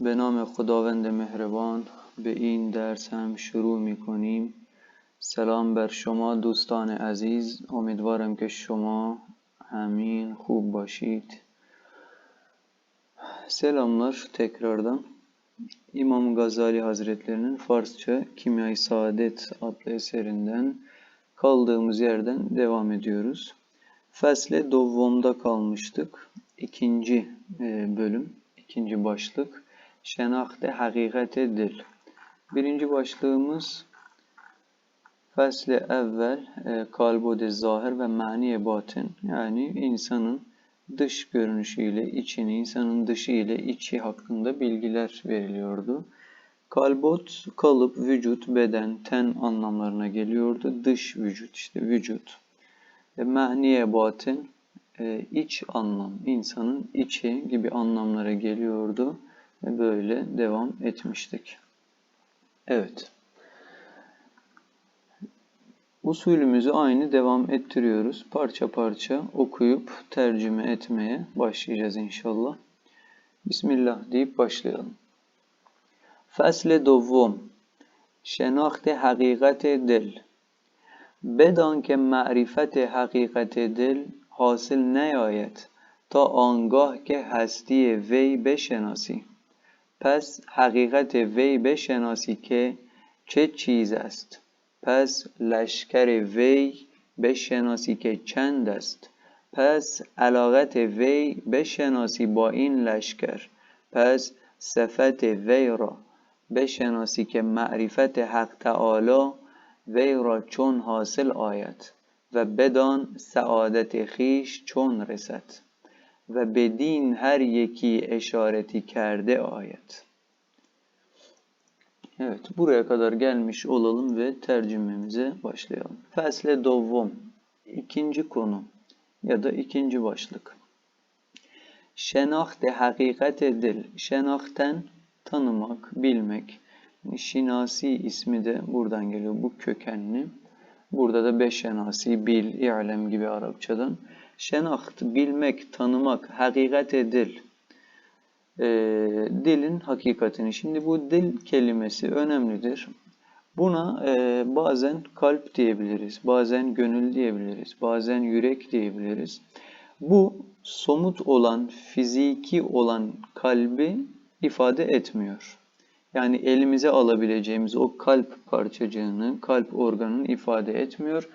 به نام خداوند مهربان به این درس هم شروع می کنیم سلام بر شما دوستان عزیز امیدوارم که شما همین خوب باشید Selamlar tekrardan. İmam Gazali Hazretlerinin Farsça Kimya-i Saadet adlı eserinden kaldığımız yerden devam ediyoruz. Fesle Dovvom'da kalmıştık. İkinci e, bölüm, ikinci başlık. Şenakte hakikate dil. Birinci başlığımız Fesle evvel e, kalbode zahir ve mani batın. Yani insanın dış görünüşüyle içini, insanın dışı ile içi hakkında bilgiler veriliyordu. Kalbot, kalıp, vücut, beden, ten anlamlarına geliyordu. Dış vücut, işte vücut. E, mehniye batın, e, iç anlam, insanın içi gibi anlamlara geliyordu. Ve böyle devam etmiştik. Evet. Usulümüzü aynı devam ettiriyoruz. Parça parça okuyup tercüme etmeye başlayacağız inşallah. Bismillah deyip başlayalım. Fasle dovom شناخت حقیقت دل بدان که معرفت حقیقت دل حاصل نیاید تا آنگاه که هستی وی بشناسی پس حقیقت وی بشناسی که چه چیز است. پس لشکر وی بشناسی که چند است. پس علاقت وی بشناسی با این لشکر. پس صفت وی را بشناسی که معرفت حق تعالی وی را چون حاصل آید و بدان سعادت خیش چون رسد. و بدین هر یکی اشارتی کرده آید Evet, buraya kadar gelmiş olalım ve tercümemize başlayalım. Fesle dovvom, ikinci konu ya da ikinci başlık. Şenahte hakikat edil, şenahten tanımak, bilmek. Şinasi ismi de buradan geliyor, bu kökenli. Burada da beş şenasi, bil, i'lem gibi Arapçadan. Şenaht, bilmek, tanımak, hakikat edil e, dilin hakikatini. Şimdi bu dil kelimesi önemlidir. Buna e, bazen kalp diyebiliriz, bazen gönül diyebiliriz, bazen yürek diyebiliriz. Bu somut olan, fiziki olan kalbi ifade etmiyor. Yani elimize alabileceğimiz o kalp parçacığını, kalp organını ifade etmiyor.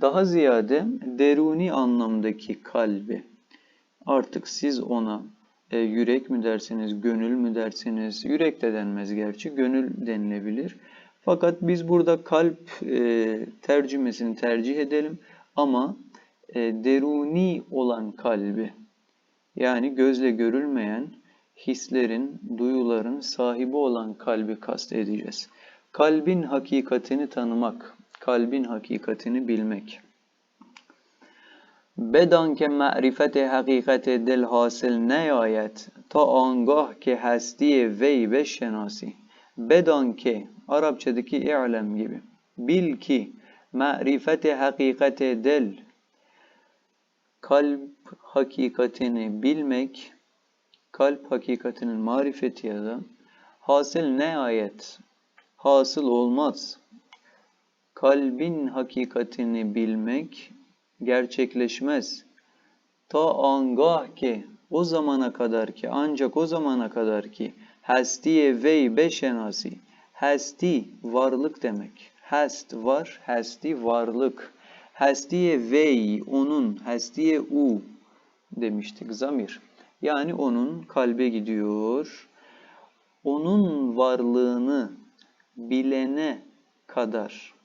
Daha ziyade deruni anlamdaki kalbi. Artık siz ona e, yürek mi dersiniz, gönül mü dersiniz? Yürek de denmez gerçi, gönül denilebilir. Fakat biz burada kalp e, tercümesini tercih edelim ama e, deruni olan kalbi yani gözle görülmeyen hislerin, duyuların sahibi olan kalbi kast edeceğiz. Kalbin hakikatini tanımak, kalbin hakikatini bilmek. بدان که معرفت حقیقت دل حاصل نیاید تا آنگاه که هستی وی بشناسی بدان که Arapçadaki i'lem gibi bil ki marifeti hakikat del kalp hakikatini bilmek kalp hakikatinin marifeti ya da hasıl ne ayet hasıl olmaz kalbin hakikatini bilmek gerçekleşmez. Ta angah ki o zamana kadar ki ancak o zamana kadar ki hestiye vey beşenasi hesti varlık demek. Hest var, hesti varlık. Hestiye vey onun, hestiye u demiştik zamir. Yani onun kalbe gidiyor. Onun varlığını bilene kadar,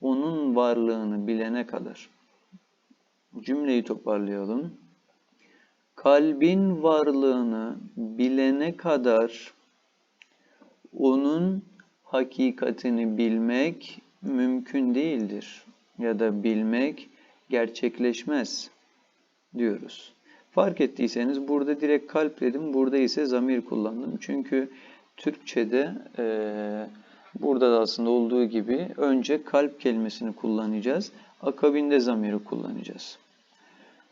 onun varlığını bilene kadar. Cümleyi toparlayalım. Kalbin varlığını bilene kadar onun hakikatini bilmek mümkün değildir ya da bilmek gerçekleşmez diyoruz. Fark ettiyseniz burada direkt kalp dedim, burada ise zamir kullandım. Çünkü Türkçe'de e, burada da aslında olduğu gibi önce kalp kelimesini kullanacağız. Akabinde zamiri kullanacağız.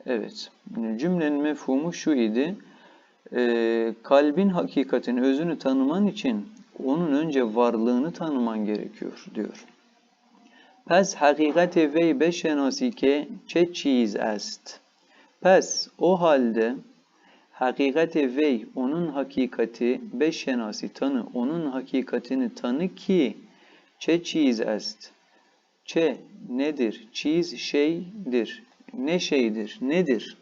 Evet, cümlenin mefhumu şu idi. Ee, kalbin hakikatini, özünü tanıman için onun önce varlığını tanıman gerekiyor diyor. Pes hakikati vey beşenasi ke çe çiz est. Pes o halde hakikati vey onun hakikati beşenasi tanı onun hakikatini tanı ki çe çiz est. Çe nedir? Çiz şeydir. Ne şeydir? Nedir?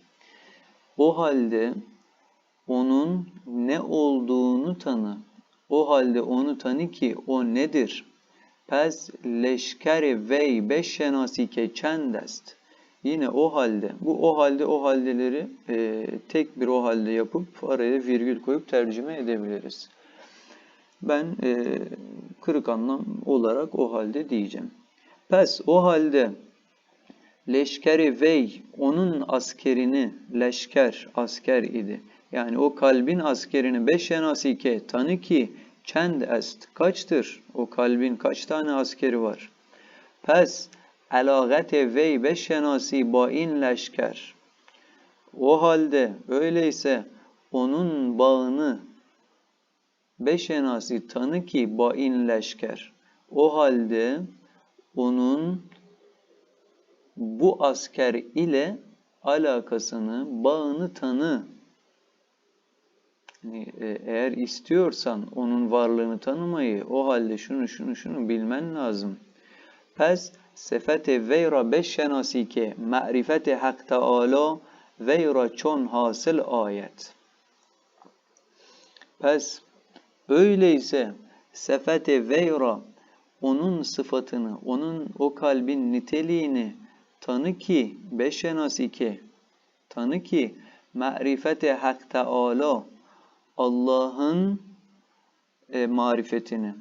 O halde onun ne olduğunu tanı. O halde onu tanı ki o nedir? Pes leşkeri vey beşşenasi ke çendest. Yine o halde, bu o halde o haldeleri e, tek bir o halde yapıp araya virgül koyup tercüme edebiliriz. Ben e, kırık anlam olarak o halde diyeceğim. Pes o halde leşkeri vey onun askerini leşker asker idi. Yani o kalbin askerini beş ke tanı ki çend est kaçtır? O kalbin kaç tane askeri var? Pes alagate vey beş ba in leşker. O halde öyleyse onun bağını beşenasi tanı ki ba in leşker. O halde onun bu asker ile alakasını, bağını tanı. Yani e, eğer istiyorsan onun varlığını tanımayı, o halde şunu şunu şunu bilmen lazım. Pes sefete veyra beşşenasike ma'rifete hak teala veyra çon hasıl ayet. Pes öyleyse sefete veyra onun sıfatını, onun o kalbin niteliğini tanı ki, beşenasi ki, tanı ki, ma'rifete hak teala, Allah'ın e, marifetini,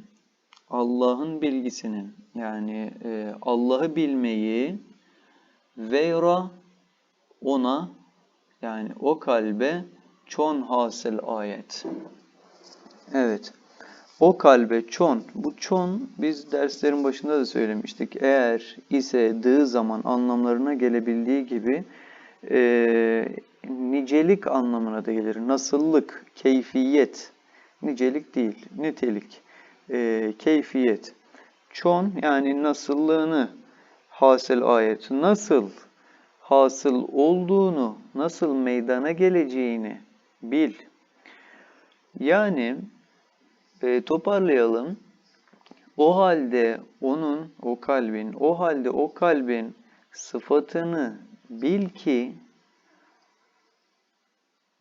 Allah'ın bilgisini, yani e, Allah'ı bilmeyi, veyra ona, yani o kalbe çon hasıl ayet. Evet. O kalbe çon, bu çon biz derslerin başında da söylemiştik. Eğer ise dığı zaman anlamlarına gelebildiği gibi e, nicelik anlamına da gelir. Nasıllık, keyfiyet, nicelik değil, nitelik, e, keyfiyet. Çon yani nasıllığını hasıl ayet, nasıl hasıl olduğunu, nasıl meydana geleceğini bil. Yani e, toparlayalım. O halde onun, o kalbin, o halde o kalbin sıfatını bil ki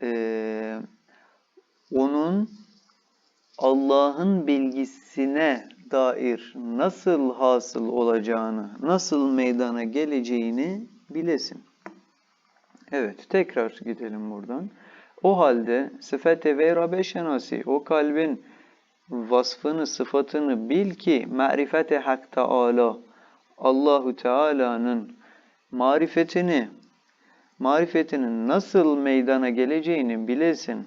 e, onun Allah'ın bilgisine dair nasıl hasıl olacağını, nasıl meydana geleceğini bilesin. Evet, tekrar gidelim buradan. O halde sıfete ve rabeşenasi, o kalbin vasfını, sıfatını bil ki marifete hak Teala Allahu Teala'nın marifetini marifetinin nasıl meydana geleceğini bilesin.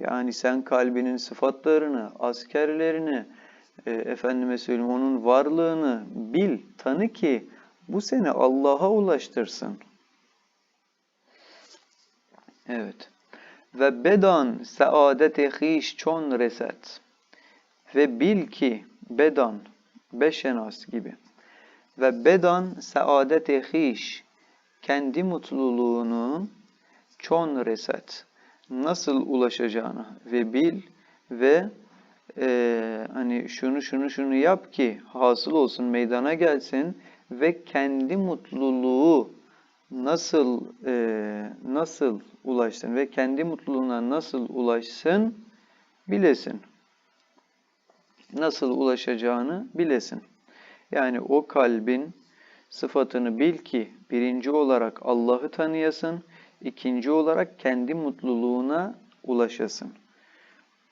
Yani sen kalbinin sıfatlarını, askerlerini, e, efendime söyleyeyim onun varlığını bil, tanı ki bu seni Allah'a ulaştırsın. Evet. Ve bedan saadete hiş çon reset. Ve bil ki bedan beşenas gibi. Ve bedan saadete hiş kendi mutluluğunu çon reset nasıl ulaşacağını ve bil ve e, hani şunu şunu şunu yap ki hasıl olsun meydana gelsin ve kendi mutluluğu nasıl e, nasıl ulaşsın ve kendi mutluluğuna nasıl ulaşsın bilesin. Nasıl ulaşacağını bilesin. Yani o kalbin sıfatını bil ki birinci olarak Allah'ı tanıyasın, ikinci olarak kendi mutluluğuna ulaşasın.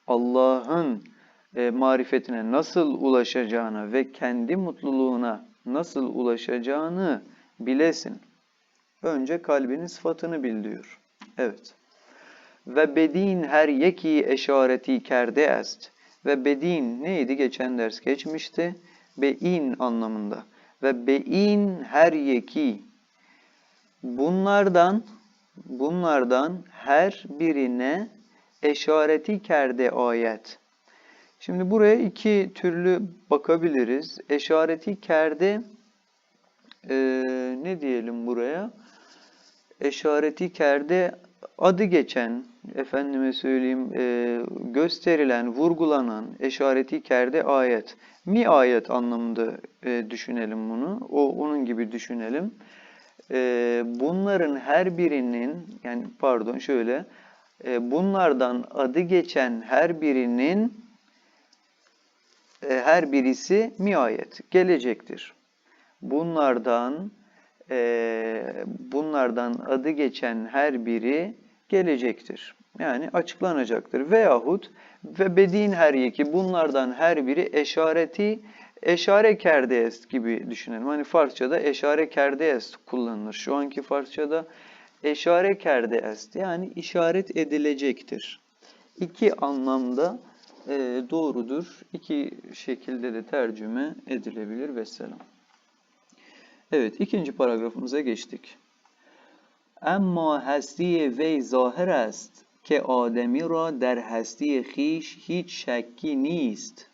Allah'ın e, marifetine nasıl ulaşacağını ve kendi mutluluğuna nasıl ulaşacağını bilesin. Önce kalbinin sıfatını bil diyor. Evet. Ve bedin her yeki eşareti kerde est. Ve bedin neydi? Geçen ders geçmişti. Bein anlamında. Ve bein her yeki. Bunlardan bunlardan her birine eşareti kerde ayet. Şimdi buraya iki türlü bakabiliriz. Eşareti kerde e, ne diyelim buraya? Eşareti kerde adı geçen, efendime söyleyeyim e, gösterilen, vurgulanan eşareti kerde ayet. Mi ayet anlamında e, düşünelim bunu. O onun gibi düşünelim. E, bunların her birinin yani pardon şöyle e, bunlardan adı geçen her birinin e, her birisi mi ayet gelecektir. Bunlardan e, bunlardan adı geçen her biri gelecektir. Yani açıklanacaktır. Veyahut ve bedin her iki bunlardan her biri eşareti eşare kerdeyest gibi düşünelim. Hani Farsçada eşare kerdeyest kullanılır. Şu anki Farsçada eşare kerdeyest yani işaret edilecektir. İki anlamda e, doğrudur. İki şekilde de tercüme edilebilir. Vesselam. Evet, ikinci paragrafımıza geçtik. Ama hesti vey zahir است که آدمی را در هستی خیش هیچ شکی نیست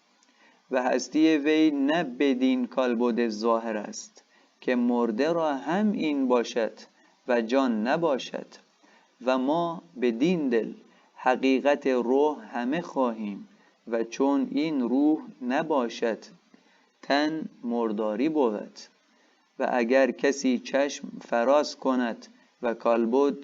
و هستی وی نه بدین کالبد ظاهر است که مرده را هم این باشد و جان نباشد و ما بدین دل حقیقت روح همه خواهیم و چون این روح نباشد تن مرداری بود و اگر کسی چشم فراز کند و کالبد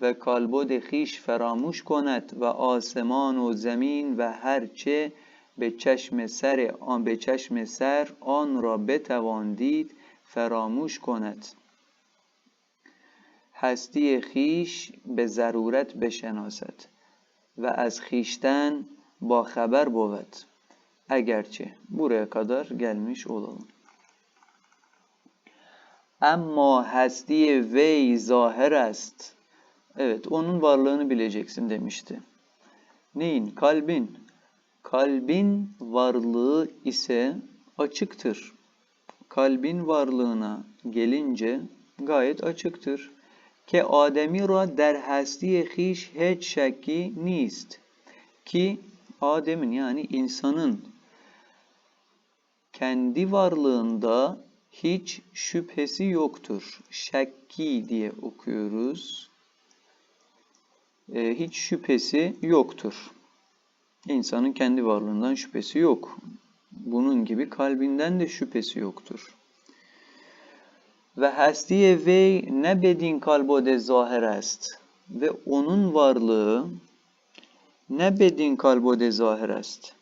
و کالبد خیش فراموش کند و آسمان و زمین و هرچه به چشم سر آن به چشم سر آن را بتوان دید فراموش کند. هستی خیش به ضرورت بشناسد و از خیشتن با خبر بود. اگرچه بوره کادر گلمیش اولالون اما هستی وی ظاهر است. Evet, اونون بارلانو بیلیجکسین demişti. نین کالبین Kalbin varlığı ise açıktır. Kalbin varlığına gelince gayet açıktır. Ke Ademi ra der hasti hiç hiç şekki nist. Ki Adem'in yani insanın kendi varlığında hiç şüphesi yoktur. Şekki diye okuyoruz. Ee, hiç şüphesi yoktur. İnsanın kendi varlığından şüphesi yok. Bunun gibi kalbinden de şüphesi yoktur. Ve hestiye ve ne bedin kalbode zahir est. Ve onun varlığı ne bedin kalbode zahir est.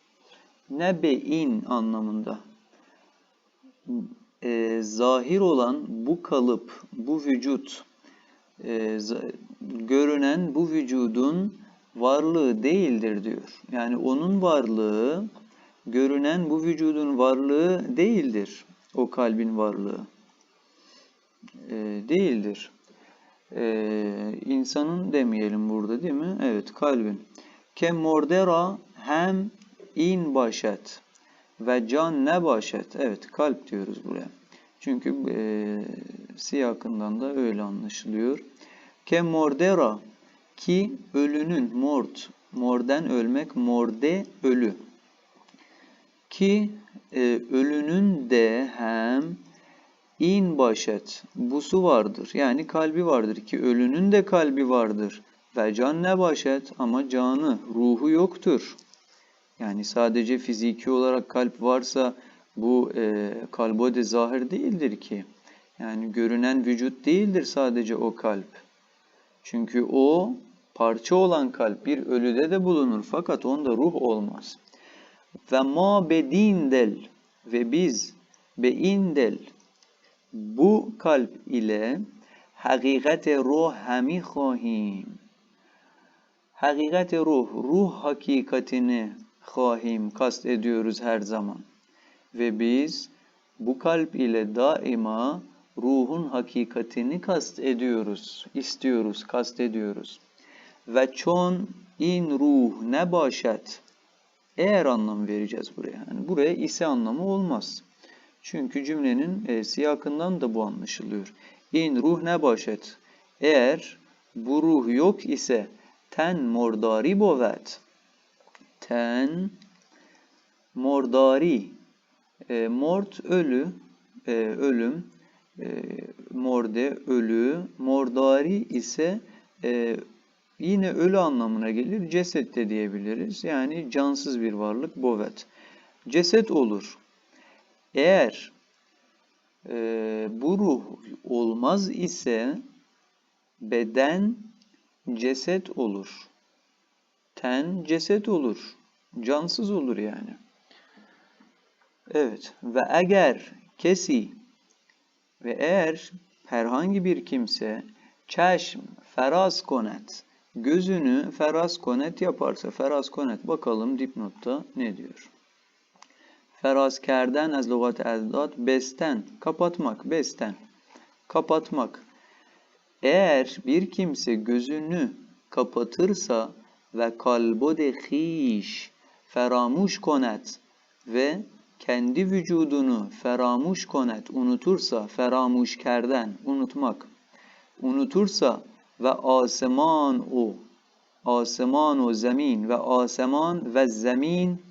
Ne bein anlamında e, zahir olan bu kalıp, bu vücut, e, görünen bu vücudun varlığı değildir diyor. Yani onun varlığı, görünen bu vücudun varlığı değildir. O kalbin varlığı. E, değildir. E, insanın demeyelim burada değil mi? Evet kalbin. Ke mordera hem in başet ve can ne başet. Evet kalp diyoruz buraya. Çünkü e, siyakından da öyle anlaşılıyor. Ke mordera ki ölünün mort, morden ölmek, morde ölü. Ki e, ölünün de hem in başet busu vardır. Yani kalbi vardır ki ölünün de kalbi vardır. Ve can ne başet ama canı, ruhu yoktur. Yani sadece fiziki olarak kalp varsa bu e, kalbode zahir değildir ki. Yani görünen vücut değildir sadece o kalp. Çünkü o parça olan kalp bir ölüde de bulunur fakat onda ruh olmaz. Ve ma bedindel ve biz beindel bu kalp ile hakikat ruh hemi khahim. Hakikat ruh, ruh hakikatini khahim, kast ediyoruz her zaman. Ve biz bu kalp ile daima ruhun hakikatini kast ediyoruz, istiyoruz, kast ediyoruz. Ve çon in ruh ne başet. Eğer anlam vereceğiz buraya. Yani buraya ise anlamı olmaz. Çünkü cümlenin e, siyakından da bu anlaşılıyor. İn ruh ne başet. Eğer bu ruh yok ise ten mordari بود ten mordari e, mort ölü e, ölüm e, morde ölü mordari ise e, yine ölü anlamına gelir ceset de diyebiliriz yani cansız bir varlık bovet ceset olur eğer e, bu ruh olmaz ise beden ceset olur. Ten ceset olur. Cansız olur yani. Evet ve eğer kesi ve eğer herhangi bir kimse çeşm feraz konet gözünü feraz konet yaparsa feraz konet bakalım dipnotta ne diyor? Feraz kerden az lügat ezdad besten kapatmak besten kapatmak eğer bir kimse gözünü kapatırsa ve kalbod khiş feramuş konet ve kendi vücudunu feramuş konet unutursa feramuş kerden unutmak unutursa ve aseman o aseman o zemin ve aseman ve zemin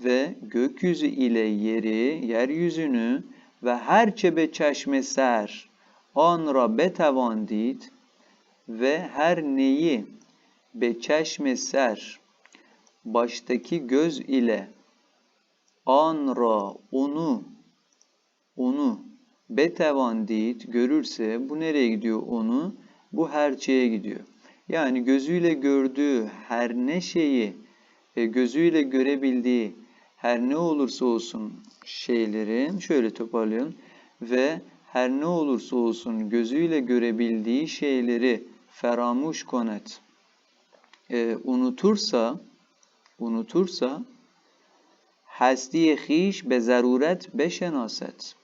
ve gökyüzü ile yeri yeryüzünü ve her çebe çeşme ser آن را بتواندید ve her neyi be çeşme ser baştaki göz ile anra onu onu betevandid görürse bu nereye gidiyor onu Bu her şeye gidiyor. Yani gözüyle gördüğü her ne şeyi e, gözüyle görebildiği her ne olursa olsun şeylerin şöyle toparlayalım ve her ne olursa olsun gözüyle görebildiği şeyleri feramuş konet e, unutursa unutursa hasti hiş be zaruret beşenaset.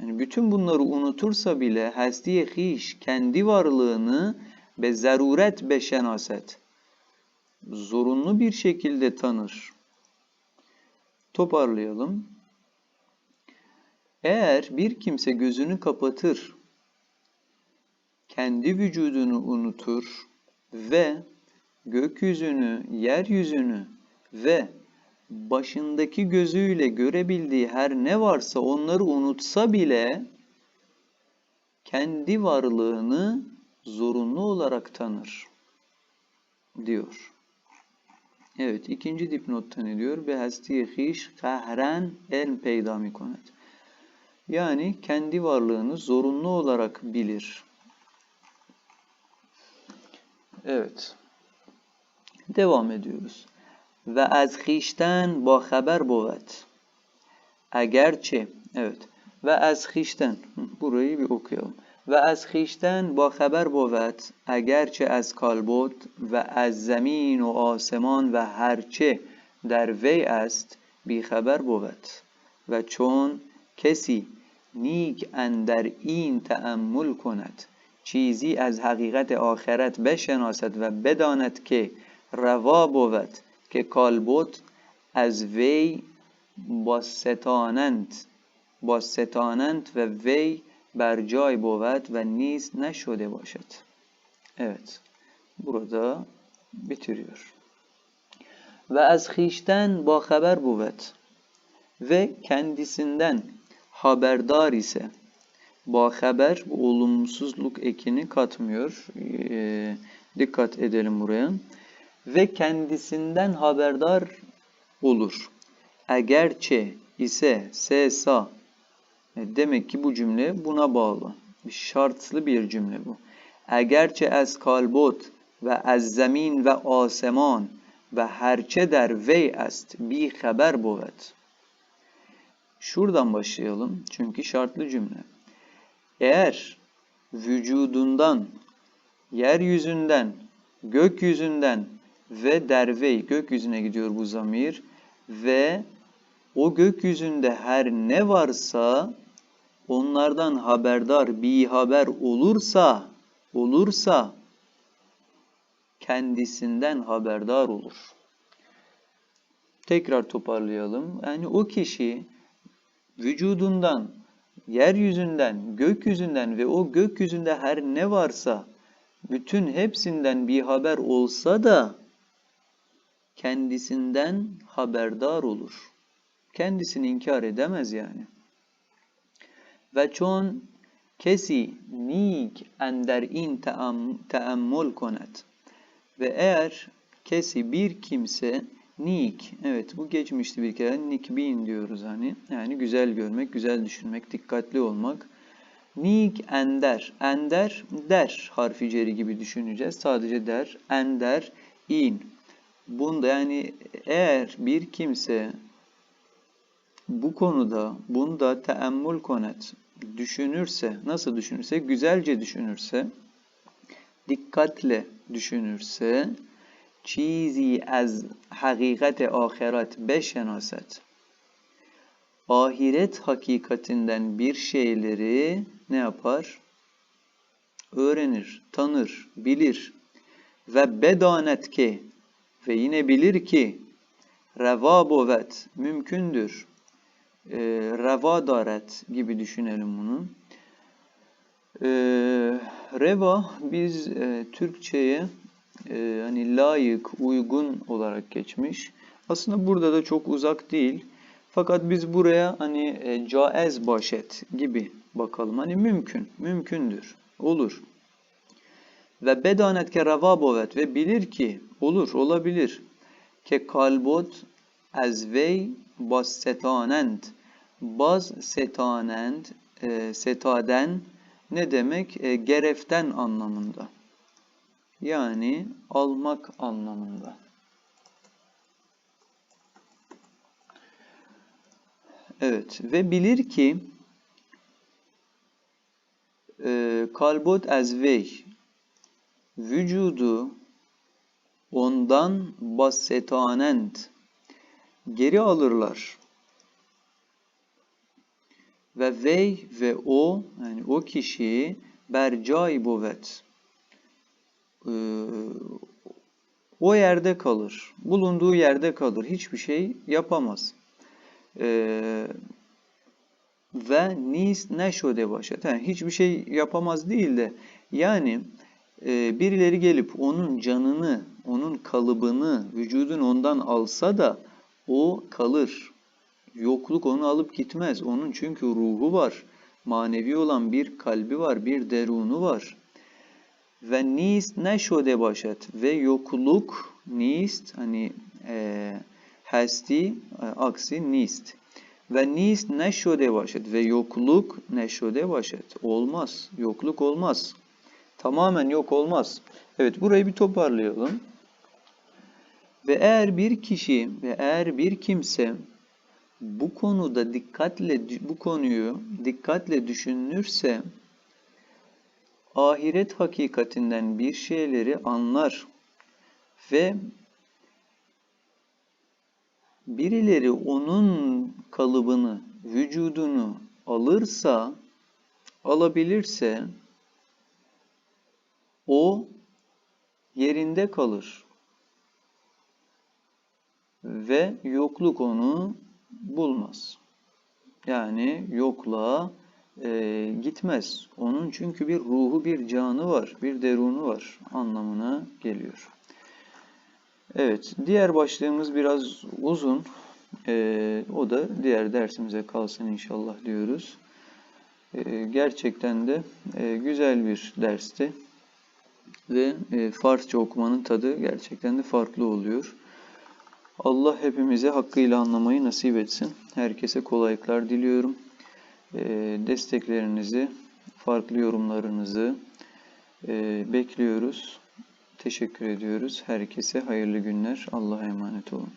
Yani bütün bunları unutursa bile hasti hiş kendi varlığını be zaruret beşenaset. Zorunlu bir şekilde tanır. Toparlayalım. Eğer bir kimse gözünü kapatır, kendi vücudunu unutur ve gökyüzünü, yeryüzünü ve başındaki gözüyle görebildiği her ne varsa onları unutsa bile kendi varlığını zorunlu olarak tanır diyor. Evet ikinci dipnotta ne diyor? Be hasti hiş kahren el peyda mikonet. Yani kendi varlığını zorunlu olarak bilir. Evet. Devam ediyoruz. Ve az خیشتن با خبر بود. Egerçe, evet. Ve az خیشتن, burayı bir okuyalım. Ve az خیشتن با خبر بود. Egerçe از کالبد و از زمین و آسمان و هرچه در وی است بی خبر بود. و چون کسی نیک اندر این تأمل کند چیزی از حقیقت آخرت بشناسد و بداند که روا بود که کالبوت از وی با ستانند با ستانند و وی بر جای بود و نیز نشده باشد. Evet. Burada bitiriyor. Ve az خیشتن با خبر بود ve kendisinden haberdar ise bu haber bu olumsuzluk ekini katmıyor. E, dikkat edelim buraya. ve kendisinden haberdar olur. Egerçe ise sesa e, demek ki bu cümle buna bağlı. bir Şartlı bir cümle bu. Egerçe ez kalbot ve ez zemin ve aseman ve herçe der vey est bi haber bovet. Şuradan başlayalım çünkü şartlı cümle. Eğer vücudundan, yeryüzünden, gökyüzünden ve dervey, gökyüzüne gidiyor bu zamir ve o gökyüzünde her ne varsa onlardan haberdar, bir haber olursa, olursa kendisinden haberdar olur. Tekrar toparlayalım. Yani o kişi vücudundan, yeryüzünden, gökyüzünden ve o gökyüzünde her ne varsa bütün hepsinden bir haber olsa da kendisinden haberdar olur. Kendisini inkar edemez yani. Ve çon kesi nik ender in team, teammül konet. Ve eğer kesi bir kimse nik, evet bu geçmişti bir kere, nikbin diyoruz hani. Yani güzel görmek, güzel düşünmek, dikkatli olmak. Nik ender, ender der harfi ceri gibi düşüneceğiz. Sadece der, ender, in. Bunda yani eğer bir kimse bu konuda bunda teemmül konet düşünürse, nasıl düşünürse, güzelce düşünürse, dikkatle düşünürse, çizi az hakikat ahiret beşenaset, ahiret hakikatinden bir şeyleri ne yapar? Öğrenir, tanır, bilir. Ve bedanet ki ve yine bilir ki reva bovet mümkündür. E, reva daret gibi düşünelim bunu. E, reva biz e, Türkçe'ye e, hani layık, uygun olarak geçmiş. Aslında burada da çok uzak değil. Fakat biz buraya hani e, caiz başet gibi bakalım. Hani mümkün, mümkündür, olur. Ve bedanet ke reva bovet ve bilir ki olur, olabilir. Ke kalbot ez vey bas setanend. Baz setanend, e, setaden ne demek? E, gereften anlamında. Yani almak anlamında. Evet ve bilir ki e, kalbot ezvey vücudu ondan basetanent geri alırlar. Ve vey ve o yani o kişi bercai bovet ee, o yerde kalır. Bulunduğu yerde kalır. Hiçbir şey yapamaz. Ee, ve nis neşode başat. Yani hiçbir şey yapamaz değil de yani e, birileri gelip onun canını, onun kalıbını, vücudun ondan alsa da o kalır. Yokluk onu alıp gitmez. Onun çünkü ruhu var. Manevi olan bir kalbi var, bir derunu var. Ve nist neşode başat ve yokluk nist hani e, hesti e, aksi nist. Ve nist neşode başat ve yokluk neşode başat. Olmaz. Yokluk olmaz. Tamamen yok olmaz. Evet burayı bir toparlayalım. Ve eğer bir kişi ve eğer bir kimse bu konuda dikkatle bu konuyu dikkatle düşünürse ahiret hakikatinden bir şeyleri anlar ve birileri onun kalıbını, vücudunu alırsa, alabilirse o yerinde kalır ve yokluk onu bulmaz. Yani yokluğa e, gitmez. Onun çünkü bir ruhu, bir canı var, bir derunu var anlamına geliyor. Evet, diğer başlığımız biraz uzun. E, o da diğer dersimize kalsın inşallah diyoruz. E, gerçekten de e, güzel bir dersti. Ve e, Farsça okumanın tadı gerçekten de farklı oluyor. Allah hepimize hakkıyla anlamayı nasip etsin. Herkese kolaylıklar diliyorum. Ee, desteklerinizi, farklı yorumlarınızı e, bekliyoruz. Teşekkür ediyoruz. Herkese hayırlı günler. Allah'a emanet olun.